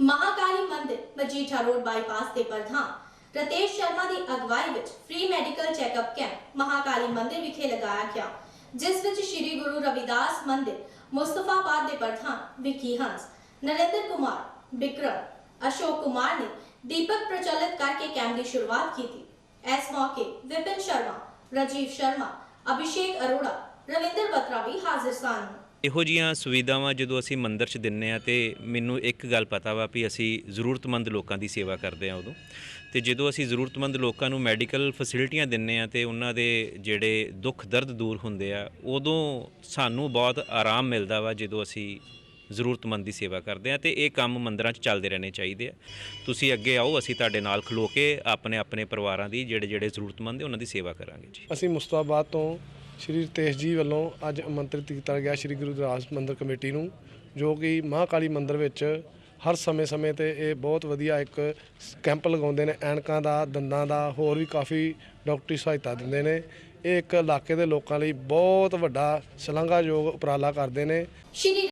ਮਹਾਕਾਲੀ ਮੰਦਿਰ Majitha road bypass ਦੇ ਪ੍ਰਧਾਨ ਰਤੇਸ਼ ਸ਼ਰਮਾ ਦੀ ਅਗਵਾਈ ਵਿੱਚ free medical checkup camp Mahakali ਮੰਦਿਰ ਵਿਖੇ ਲਗਾਇਆ ਗਿਆ, ਜਿਸ ਵਿੱਚ ਸ੍ਰੀ ਗੁਰੂ ਰਵਿਦਾਸ ਮੰਦਿਰ ਮੁਸਤਫਾਬਾਦ ਦੇ ਪ੍ਰਧਾਨ ਵਿਕੀ ਹੰਸ, ਨਰਿੰਦਰ ਕੁਮਾਰ, ਬਿਕਰਮ, ਅਸ਼ੋਕ ਕੁਮਾਰ ਨੇ ਦੀਪਕ ਪ੍ਰਚਲਿਤ ਕਰਕੇ ਕੈਂਪ ਦੀ ਸ਼ੁਰੂਆਤ ਕੀਤੀ। ਇਸ ਮੌਕੇ ਵਿਪਿਨ ਸ਼ਰਮਾ, ਰਾਜੀਵ ਸ਼ਰਮਾ, ਅਭਿਸ਼ੇਕ ਅਰੋੜਾ, ਰਵਿੰਦਰ ਬਤਰਾ ਵੀ ਹਾਜ਼ਰ ਸਨ। ਇਹੋ ਜੀਆਂ ਸੁਵਿਧਾਵਾਂ ਜਦੋਂ ਅਸੀਂ ਮੰਦਿਰ 'ਚ ਦਿੰਨੇ ਆ ਤੇ ਮੈਨੂੰ ਇੱਕ ਗੱਲ ਪਤਾ ਵਾ ਵੀ ਅਸੀਂ ਜ਼ਰੂਰਤਮੰਦ ਲੋਕਾਂ ਦੀ ਸੇਵਾ ਕਰਦੇ ਆ ਉਦੋਂ। ਤੇ ਜਦੋਂ ਅਸੀਂ ਜ਼ਰੂਰਤਮੰਦ ਲੋਕਾਂ ਨੂੰ ਮੈਡੀਕਲ ਫੈਸਿਲਿਟੀਆਂ ਦਿੰਨੇ ਆ ਤੇ ਉਹਨਾਂ ਦੇ ਜਿਹੜੇ ਦੁੱਖ ਦਰਦ ਦੂਰ ਹੁੰਦੇ ਆ, ਉਦੋਂ ਸਾਨੂੰ ਬਹੁਤ ਆਰਾਮ ਮਿਲਦਾ ਵਾ ਜਦੋਂ ਅਸੀਂ ਜ਼ਰੂਰਤਮੰਦ ਦੀ ਸੇਵਾ ਕਰਦੇ ਆ ਤੇ ਇਹ ਕੰਮ ਮੰਦਰਾਂ 'ਚ ਚੱਲਦੇ ਰਹਿਣੇ ਚਾਹੀਦੇ ਆ। ਤੁਸੀਂ ਅੱਗੇ ਆਓ, ਅਸੀਂ ਤੁਹਾਡੇ ਨਾਲ ਖਲੋ ਕੇ ਆਪਣੇ ਆਪਣੇ ਪਰਿਵਾਰਾਂ ਦੀ ਜਿਹੜੇ ਜਿਹੜੇ ਜ਼ਰੂਰਤਮੰਦ ਹੈ ਉਹਨਾਂ ਦੀ ਸੇਵਾ ਕਰਾਂਗੇ ਜੀ। ਅਸੀਂ ਮੁਸਤਾਬਾਦ ਤੋਂ ਸ਼੍ਰੀ ਰਤੇਸ਼ ਜੀ ਵੱਲੋਂ ਅੱਜ ਆਮੰਤਰਿਤ ਕੀਤਾ ਗਿਆ ਸ਼੍ਰੀ ਗੁਰੂ ਰਵਿਦਾਸ ਮੰਦਿਰ ਕਮੇਟੀ ਨੂੰ, ਜੋ ਕਿ ਮਹਾਕਾਲੀ ਮੰਦਰ ਵਿੱਚ ਹਰ ਸਮੇਂ-ਸਮੇਂ ਤੇ ਇਹ ਬਹੁਤ ਵਧੀਆ ਇੱਕ ਕੈਂਪ ਲਗਾਉਂਦੇ ਨੇ, ਐਨਕਾਂ ਦਾ, ਦੰਦਾਂ ਦਾ, ਹੋਰ ਵੀ ਕਾਫੀ ਡਾਕਟਰੀ ਸਹਾਇਤਾ ਦਿੰਦੇ ਨੇ। ਇਹ ਇੱਕ ਇਲਾਕੇ ਦੇ ਲੋਕਾਂ ਲਈ ਬਹੁਤ ਵੱਡਾ ਸ਼ਲਾਘਾਯੋਗ ਉਪਰਾਲਾ ਕਰਦੇ ਨੇ। ਸ਼੍ਰੀ